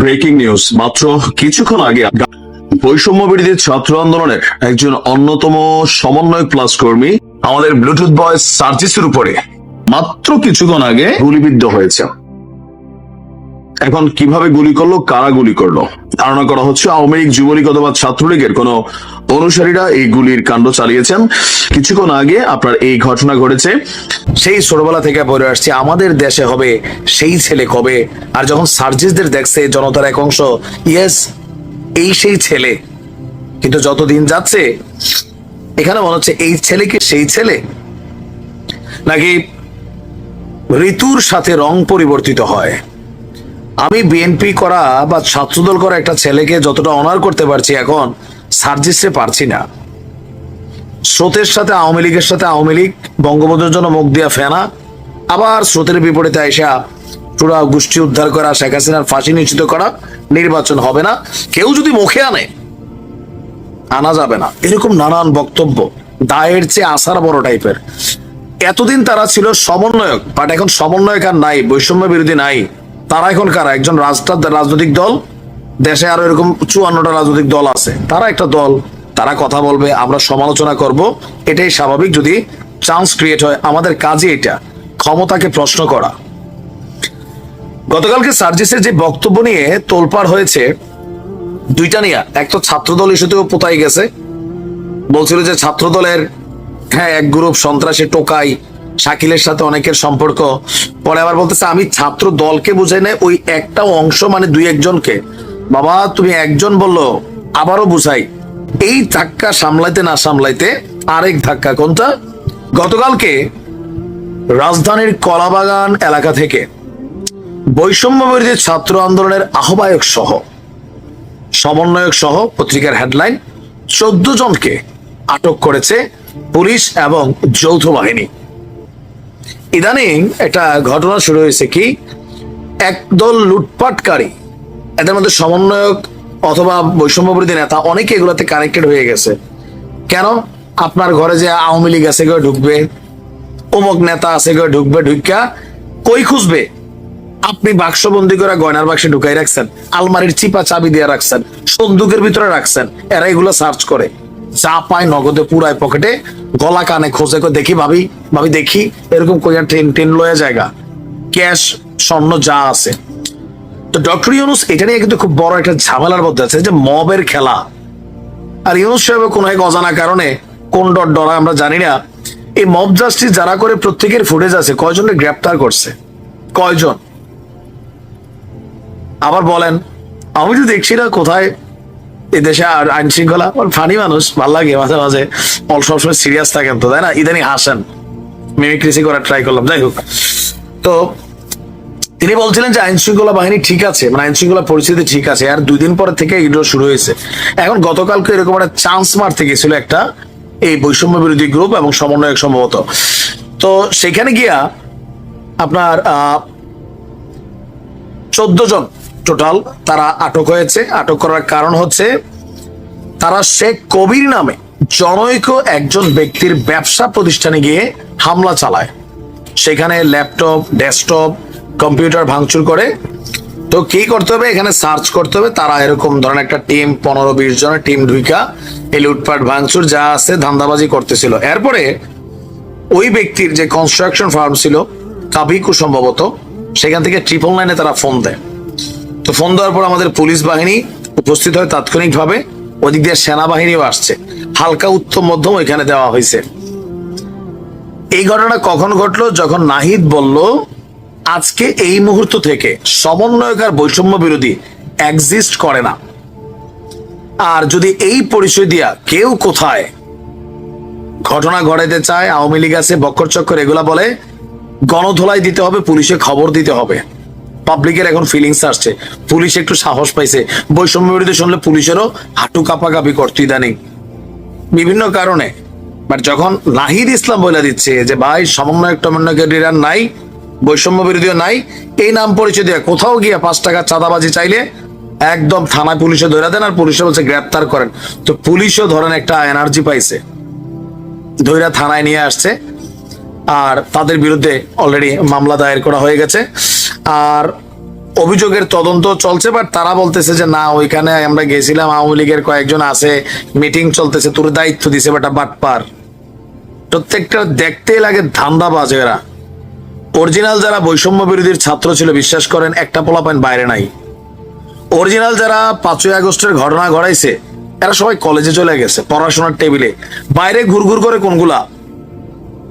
Breaking news. মাত্র কিছুক্ষণ আগে বৈষম্য বিরোধী ছাত্র আন্দোলনের একজন অন্যতম সমন্বয় প্লাস কর্মী আমাদের ব্লুটুথ বয়স সার্জিসের উপরে মাত্র কিছুক্ষণ আগে গুলিবিদ্ধ হয়েছে। এখন কীভাবে গুলি করল, কারা গুলি করল? ধারণা করা হচ্ছে আওয়ামী লীগ, যুবলীগ অথবা ছাত্রলীগের কোন অনুসারীরা এই গুলির কাণ্ড চালিয়েছেন। কিছুক্ষণ আগে আপনার এই ঘটনা ঘটেছে। সেই ছোটবেলা থেকে পড়ে আসছে, আমাদের দেশে হবে সেই ছেলে কবে? আর যখন সার্জিসদের দেখছে, জনতার এক অংশ, ইয়েস, এই সেই ছেলে। কিন্তু যতদিন যাচ্ছে, এখানে মনে হচ্ছে এই ছেলে কি সেই ছেলে? নাকি ঋতুর সাথে রং পরিবর্তিত হয়? আমি বিএনপি করা বা ছাত্রদল করা একটা ছেলেকে যতটা অনার করতে পারছি এখন, সার্জিসে পারছি না। স্রোতের সাথে আওয়ামী লীগের সাথে আওয়ামী লীগ, বঙ্গবন্ধুর জন্য মুখ দিয়া ফেনা। আবার স্রোতের বিপরীতে আইসা পুরা গোষ্ঠী উদ্ধার করা, শেখ হাসিনার ফাঁসি নিশ্চিত করা, নির্বাচন হবে না। কেউ যদি মুখে আনে, আনা যাবে না। এরকম নানান বক্তব্য, দায়ের চেয়ে আসার বড় টাইপের। এতদিন তারা ছিল সমন্বয়ক বাট এখন সমন্বয়ক আর নাই, বৈষম্য বিরোধী নাই। তারা এখন কারা? একজন রাজটা রাজনৈতিক দল, দেশে আরও এরকম চুয়ান্নটা রাজনৈতিক দল আছে। তারা একটা দল, তারা কথা বলবে, আমরা সমালোচনা করব। এটাই স্বাভাবিক যদি চান্স ক্রিয়েট হয়। আমাদের কাজে এটা, ক্ষমতাকে প্রশ্ন করা। গতকালকে সার্জিসের যে বক্তব্য নিয়ে তোলপাড় হয়েছে, দুইটা নিয়ে। এক তো ছাত্রদল ইস্যুতেও পোতাই গেছে। বলছিল যে ছাত্রদলের হ্যাঁ এক গ্রুপ সন্ত্রাসী টোকাই শাকিলের সাথে অনেকের সম্পর্ক। পরে আবার বলতেছে, আমি ছাত্র দলকে বুঝাই না ওই একটা অংশ মানে দুই একজনকে। বাবা, তুমি একজন বলল, আবারও বুঝাই। এই ধাক্কা সামলাইতে না সামলাইতে আরেক ধাক্কা কোনটা? গতকালকে রাজধানীর কলাবাগান এলাকা থেকে বৈষম্য বিরোধী ছাত্র আন্দোলনের আহ্বায়ক সহ, সমন্বয়ক সহ পত্রিকার হেডলাইন, চোদ্দ জনকে আটক করেছে পুলিশ এবং যৌথ বাহিনী। ইদানিং একটা ঘটনা শুরু হয়েছে কি? একদল লুটপাটকারী, এদের মধ্যে সমন্বয়ক অথবা বৈষম্য বিরোধী নেতা অনেকে এগুলোতে কানেক্টেড হয়ে গেছে। কেন? আপনার ঘরে যে আওয়ামী লীগ আছে কেউ ঢুকবে। অমুক নেতা আছে কেউ ঢুকবে ঢুকা কই খুঁজবে? আপনি বাক্সবন্দি করে গয়নার বাক্সে ঢুকাই রাখছেন, আলমারির চিপা চাবি দিয়ে রাখছেন, সন্দুকের ভিতরে রাখছেন, এরা এগুলো সার্চ করে। যা পায়, নগদে পুরায় পকেটে গলা কানে খোঁজে দেখি ভাবি ভাবি দেখি এরকম কইয়া ট্রেন ট্রেন লয়ে জায়গা। ক্যাশ, স্বর্ণ যা আছে। তো ডক্টর ইউনুস, এটা নিয়ে কিন্তু খুব বড় একটা ঝামেলার মধ্যে আছে যে মবের খেলা। আর ইউনুস সাহেব কোনো এক অজানা কারণে কোন ডট ডরা আমরা জানি না। এই মব জাস্টিস যারা করে প্রত্যেকের ফুটেজ আছে, কয়জনকে গ্রেপ্তার করছে? কয়জন? আবার বলেন, আমি তো দেখছি না কোথায় এদেশে আর আইন শৃঙ্খলা ফানি মানুষ, ভালো লাগে মাঝে মাঝে। অল সবসময় সিরিয়াস থাকেন তো, তাই না? ইদানি হাসেন। মিমিক্রিসি করার ট্রাই করলাম, যাই হোক। তো তিনি বলছিলেন যে আইন শৃঙ্খলা বাহিনী ঠিক আছে মানে আইন শৃঙ্খলা পরিস্থিতি ঠিক আছে, আর দুই দিন পরে থেকে এগুলো শুরু হয়েছে। এখন গতকালকে এরকম একটা চান্স মারতে গেছিল একটা এই বৈষম্য বিরোধী গ্রুপ এবং সমন্বয়ক সম্ভবত। তো সেখানে গিয়া আপনার, আহ, চোদ্দ জন টোটাল তারা আটক হয়েছে। আটক করার কারণ হচ্ছে তারা শেখ কবির নামে জনৈক একজন ব্যক্তির ব্যবসা প্রতিষ্ঠানে গিয়ে হামলা চালায়। সেখানে ল্যাপটপ, ডেস্কটপ, কম্পিউটার ভাঙচুর করে। তো কি করতে হবে? এখানে সার্চ করতে হবে। তারা এরকম ধরনের একটা টিম, পনেরো বিশ জনের টিম ঢুইকা এই লুটপাট, ভাঙচুর যা আছে ধান্দাবাজি করতেছিল। এরপরে ওই ব্যক্তির যে কনস্ট্রাকশন ফার্ম ছিল কাবিকু সম্ভবত, সেখান থেকে ট্রিপল লাইনে তারা ফোন দেয়। তো ফোন দেওয়ার পর আমাদের পুলিশ বাহিনী উপস্থিত হয় তাৎক্ষণিকভাবে। ওদিক দিয়ে সেনাবাহিনীও আসছে। হালকা উত্তম মধ্যম এখানে দেওয়া হয়েছে। এই ঘটনা কখন ঘটলো? যখন নাহিদ বলল, আজকে এই মুহূর্ত থেকে সমন্বয়ক আর বৈষম্য বিরোধী এক্সিস্ট করে না। আর যদি এই পরিচয় দিয়া কেউ কোথায় ঘটনা ঘটাইতে চায়, আওয়ামী লীগ আছে, বক্কর চক্কর, এগুলা বলে, গণধোলাই দিতে হবে, পুলিশে খবর দিতে হবে। পাবলিকের এখন ফিলিংস আসছে। পুলিশ একটু সাহস পাইছে। বৈষম্য বিরোধী শুনলে পুলিশেরও হাঁটু কাপাকাপি করতো ইদানিং। বিভিন্ন কারণে। বাট যখন নাহিদ ইসলাম বলে দিচ্ছে যে, ভাই, সমন্বয়ক টমন্বয়কের আর নাই, বৈষম্য বিরোধীও নাই, এই নাম পরিচয় দিয়ে কোথাও গিয়ে পাঁচ টাকা চাঁদাবাজি চাইলে একদম থানায় পুলিশে ধরে দেন আর পুলিশে বলছে গ্রেপ্তার করেন। তো পুলিশও ধরেন একটা এনার্জি পাইছে। ধৈরা থানায় নিয়ে আসছে। আর তাদের বিরুদ্ধে অলরেডি মামলা দায়ের করা হয়ে গেছে। আর অভিযোগের তদন্ত চলছে বাট তারা বলতেছে যে না, ওইখানে আমরা গেছিলাম, আওয়ামী লীগের কয়েকজন আছে মিটিং চলতেছে, তোর দায়িত্ব দিছে বেটা বাটপার প্রত্যেকটা দেখতেই লাগে ধান্দাবাজ এরা। অরিজিনাল যারা বৈষম্য বিরোধীর ছাত্র ছিল, বিশ্বাস করেন, একটা পোলাপাইন বাইরে নাই। অরিজিনাল যারা পাঁচই আগস্টের ঘটনা ঘটাইছে, এরা সবাই কলেজে চলে গেছে, পড়াশোনার টেবিলে বাইরে ঘুরঘুর করে কোনগুলা?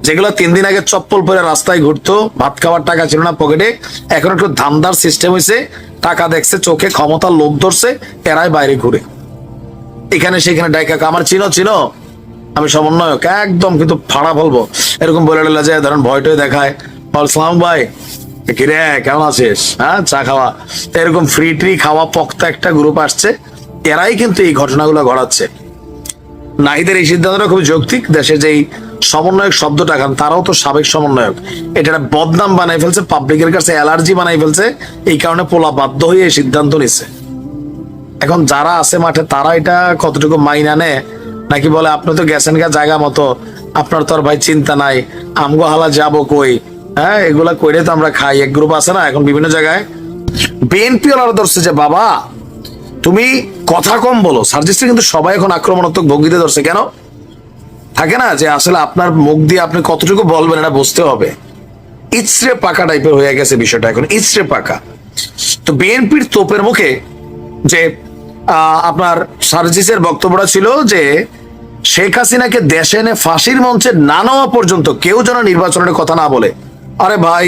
যেগুলো তিন দিন আগে চপ্পল পরে রাস্তায় ঘুরতো, ভাত খাওয়ার টাকা ছিল না পকেটে, এখন একটু ধান্দার সিস্টেম হয়েছে টাকা দেখছে, চোখে ক্ষমতা লোভ ধরছে, এরাই বাইরে ঘুরে। এখানে সেখানে ডাইকা আমার চিনো চিনো? আমি সমন্বয়ক, একদম কিন্তু ফাড়া বলব। এরকম বলে টলে যায় ধরেন ভয়টয় দেখায়। সালাম ভাই। কিরে কেমন আছিস? হ্যাঁ চা খাওয়া। এরকম ফ্রি ট্রি খাওয়া পক্তা একটা গ্রুপ আসছে, এরাই কিন্তু এই ঘটনাগুলো ঘটাচ্ছে। নাহিদের এই সিদ্ধান্তটা খুব যৌক্তিক। দেশে যেই সমন্বয়ক শব্দটা খান তারাও তো সাবেক সমন্বয়ক। এটা একটা বদনাম বানাই ফেলছে, পাবলিকের কাছে অ্যালার্জি বানাই ফেলছে, এই কারণে পোলা বাধ্য হয়ে এই সিদ্ধান্ত নিছে। এখন যারা আছে মাঠে, তারা এটা কতটুকু মাইনা নেয়? নাকি বলে, আপনি তো গেছেন গা জায়গা মতো, আপনার তো আর ভাই চিন্তা নাই, আমগো হালা যাব কই? হ্যাঁ এগুলা কইরে তো আমরা খাই। এক গ্রুপ আছে না, এখন বিভিন্ন জায়গায়। বিএনপি ওরা ধরছে যে, বাবা, তুমি কথা কম বলো। সার্জিস্টে কিন্তু সবাই এখন আক্রমণাত্মক ভঙ্গিতে ধরছে। কেন? থাকে না যে আসলে আপনার মুখ দিয়ে আপনি কতটুকু বলবেন এটা বুঝতে হবে। ইচড়ে পাকা টাইপের হয়ে গেছে বিষয়টা এখন, ইচড়ে পাকা। তো বিএনপির তোপের মুখে যে আপনার সার্জিসের বক্তব্যটা ছিল যে, শেখ হাসিনাকে দেশে এনে ফাঁসির মঞ্চে না নেওয়া পর্যন্ত কেউ যেন নির্বাচনের কথা না বলে। আরে ভাই,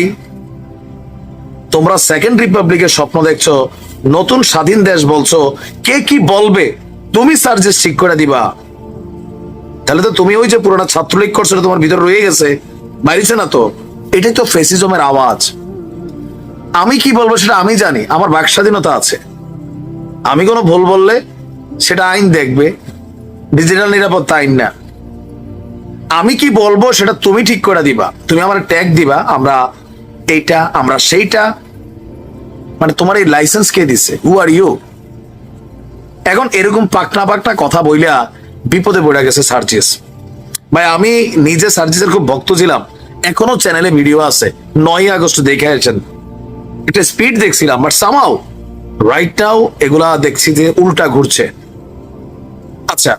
তোমরা সেকেন্ড রিপাবলিকের স্বপ্ন দেখছ, নতুন স্বাধীন দেশ বলছো, কে কি বলবে? তুমি সার্জিস ঠিক করে দিবা। তাহলে তো তুমি ওই যে পুরোটা ছাত্রলীগ করছ তোমার ভিতরে রয়ে গেছে। বাইরেছে না তো? এটাই তো ফেসিজমের আওয়াজ। আমি কি বলব সেটা আমি জানি, আমার বাক স্বাধীনতা আছে। আমি কোনো ভুল বললে সেটা আইন দেখবে ডিজিটাল নিরাপত্তা আইন না। আমি কি বলব সেটা তুমি ঠিক করে দিবা, তুমি আমার ট্যাগ দিবা, আমরা এইটা, আমরা সেইটা। মানে তোমার এই লাইসেন্স কে দিছে? হু আর ইউ এখন এরকম পাকনা পাকনা কথা বইলা বিপদে পড়ে গেছে সার্জিস ভাই, আমি নিজে সার্জিসের খুব ভক্ত ছিলাম। এখনও চ্যানেলে ভিডিও আছে। নয় আগস্ট দেখে আছেন একটা স্পিড দেখছিলাম বাট সামাও রাইট নাও এগুলা দেখছি যে উল্টা ঘুরছে। আচ্ছা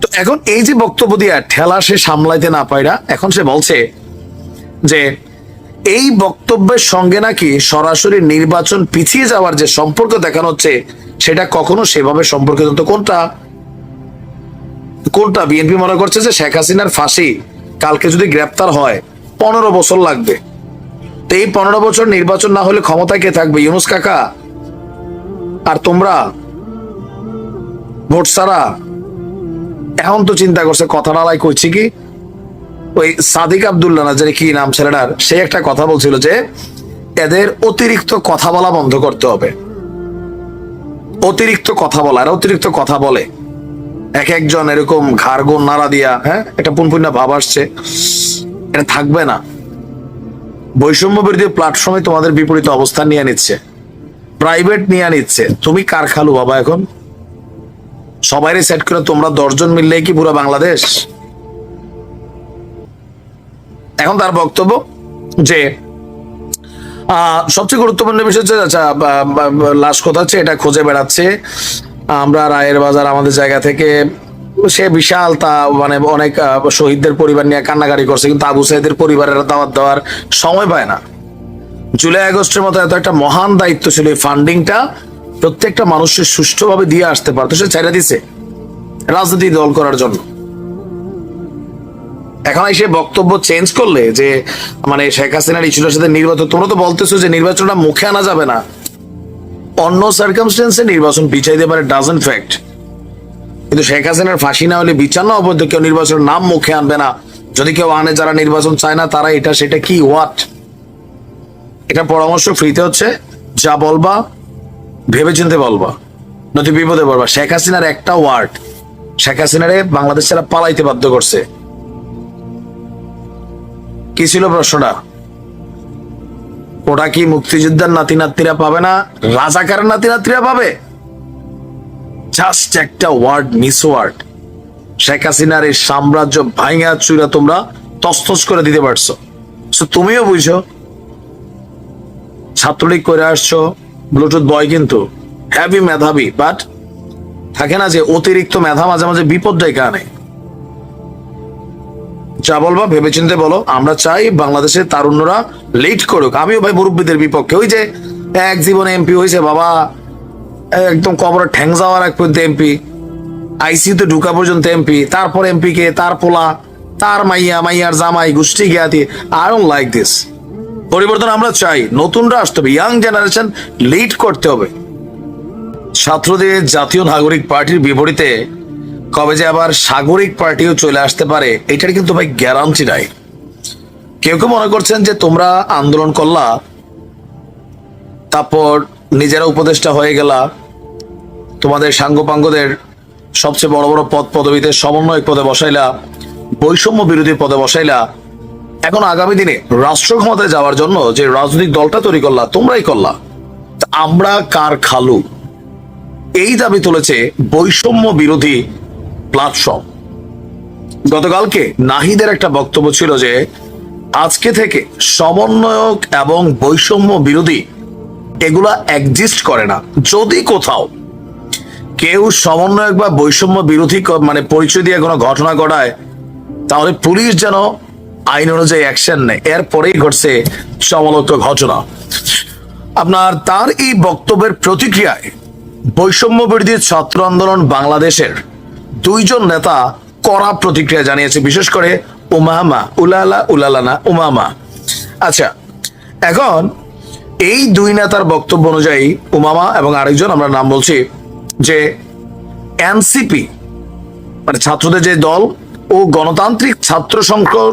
তো এখন এই যে বক্তব্য দিয়া ঠেলা সে সামলাইতে না পায়রা, এখন সে বলছে যে এই বক্তব্যের সঙ্গে নাকি সরাসরি নির্বাচন পিছিয়ে যাওয়ার যে সম্পর্ক দেখানো হচ্ছে, সেটা কখনো সেভাবে সম্পর্কিত কোনটা? কোনটা? বিএনপি মনে করছে যে শেখ হাসিনার ফাঁসি কালকে যদি গ্রেপ্তার হয়, পনেরো বছর লাগবে। তো এই পনেরো বছর নির্বাচন না হলে ক্ষমতায় কে থাকবে? ইউনুস কাকা? আর তোমরা? ভোট সারা এখন তো চিন্তা করছে, কথা নালাই কইছি কি? ওই সাদিক আবদুল্লাহ না, জানি কি নাম ছেলেটার, সে একটা কথা বলছিল যে এদের অতিরিক্ত কথা বলা বন্ধ করতে হবে। অতিরিক্ত কথা বলা, এরা অতিরিক্ত কথা বলে। এক একজন এরকম ঘাড় গোন নাড়া দিয়া হ্যাঁ এটা পুনপুন্না ভাব আসছে। এটা থাকবে না। বৈষম্য বিরোধী প্ল্যাটফর্মে তোমাদের বিপরীত অবস্থান নিয়ে নিচ্ছে। প্রাইভেট নিয়ে নিচ্ছে। তুমি কার খালু বাবা এখন? সবাইরে সেট করে, তোমরা দশজন মিললে কি পুরো বাংলাদেশ? এখন তার বক্তব্য যে সবচেয়ে গুরুত্বপূর্ণ বিষয় হচ্ছে আচ্ছা লাশ কোথা হচ্ছে, এটা খুঁজে বেড়াচ্ছে। আমরা রায়ের বাজার আমাদের জায়গা থেকে, সে বিশাল তা মানে অনেক শহীদদের পরিবার নিয়ে কান্নাকাটি করছে, কিন্তু আবু সাইদের পরিবারের দাওয়াত দেওয়ার সময় পায় না। জুলাই আগস্টের মতো এত একটা মহান দায়িত্ব ছিল এই ফান্ডিংটা প্রত্যেকটা মানুষের সুষ্ঠুভাবে দিয়ে আসতে পারতো, সে ছেড়ে দিছে রাজনীতি দল করার জন্য। এখন এসে বক্তব্য চেঞ্জ করলে যে মানে শেখ হাসিনার ইস্যুটার সাথে নির্বাচন, তোমরা তো বলতেছো যে নির্বাচনটা মুখে আনা যাবে না। অন্য সার্কামস্টেন্সে নির্বাচন পিছাইতে পারে ডাজন ফ্যাক্ট কিন্তু শেখ হাসিনার ফাঁসি না হলে বিচার না অবৈধ কেউ নির্বাচনের নাম মুখে আনবে না। যদি কেউ আনে, যারা নির্বাচন চায় না, তারা এটা, সেটা কি হোয়াট এটা পরামর্শ ফ্রিতে হচ্ছে। যা বলবা ভেবে চিনতে বলবা। নদী বিপদে পড়বা। শেখ হাসিনার একটা ওয়ার্ড শেখ হাসিনারে বাংলাদেশ ছাড়া পালাইতে বাধ্য করছে। কি ছিল প্রশ্নটা? ওটা কি মুক্তিযোদ্ধার নাতি নাতিরা পাবে না? রাজাকারের নাতি নাতিরা পাবে? জাস্ট একটা ওয়ার্ড মিস ওয়ার্ড শেখ হাসিনার এই সাম্রাজ্য ভাইঙা চুরা তোমরা তস্তস করে দিতে পারছ। তুমিও বুঝো, ছাত্রলীগ করে আসছো, ব্লুটুথ বয় কিন্তু হ্যাভি মেধাবী বাট থাকে না যে অতিরিক্ত মেধা মাঝে মাঝে বিপদ ডেকে আনে। যা বলবা, ভেবেচিন্তে বলো। আমরা চাই বাংলাদেশের তারুণ্যরা লেট করুক। আমিও ভাই মুরব্বীদের বিপক্ষে। ওই যে এক জীবনে এমপি হয়েছে বাবা, একদম কবর ঠ্যাং যাওয়ার এক পর্যন্ত এমপি আইসিইউতে ঢুকা পর্যন্ত এমপি তারপর এমপি কে, তার পোলা, তার মাইয়া, মাইয়ার জামাই, গোষ্ঠী জ্ঞাতি। আই ডোন্ট লাইক দিস পরিবর্তন আমরা চাই। নতুনরা আসতে হবে। ইয়াং জেনারেশন লিড করতে হবে। ছাত্রদের জাতীয় নাগরিক পার্টির বিপরীতে কবে যে আবার সাগরিক পার্টিও চলে আসতে পারে, এটার কিন্তু ভাই গ্যারান্টি নাই। কেউ কেউ মনে করছেন যে তোমরা আন্দোলন করলা, তারপর নিজেরা উপদেষ্টা হয়ে গেলা, তোমাদের সাঙ্গপাঙ্গদের সবচেয়ে বড় বড় পদ পদবিতে সমন্বয়ক পদে বসাইলা, বৈষম্য বিরোধী পদে বসাইলা, এখন আগামী দিনে রাষ্ট্র ক্ষমতায় যাওয়ার জন্য যে রাজনৈতিক দলটা তৈরি করলা, তোমরাই করলা। আমরা কার খালু? এই দাবি তুলেছে বৈষম্য বিরোধী প্ল্যাটফর্ম গতকালকে নাহিদের একটা বক্তব্য ছিল যে, আজকে থেকে সমন্বয়ক এবং বৈষম্য বিরোধী এগুলা এক্সিস্ট করে না। যদি কোথাও কেউ সমন্বয়ক বা বৈষম্য বিরোধী মানে পরিচয় দিয়ে কোনো ঘটনা ঘটায়, তাহলে পুলিশ যেন আইন অনুযায়ী অ্যাকশন নেয়। এরপরেই ঘটছে সমলক্ষ ঘটনা। আপনার তার এই বক্তব্যের প্রতিক্রিয়ায় বৈষম্য বিরোধী ছাত্র আন্দোলন বাংলাদেশের দুইজন নেতা কড়া প্রতিক্রিয়া জানিয়েছে, বিশেষ করে উমামা, উলালা, উলালানা, উমামা। আচ্ছা এখন এই দুই নেতার বক্তব্য অনুযায়ী উমামা এবং আরেকজন, আমরা নাম বলছি, যে এনসিপি মানে ছাত্রদের যে দল ও গণতান্ত্রিক ছাত্র সংসদ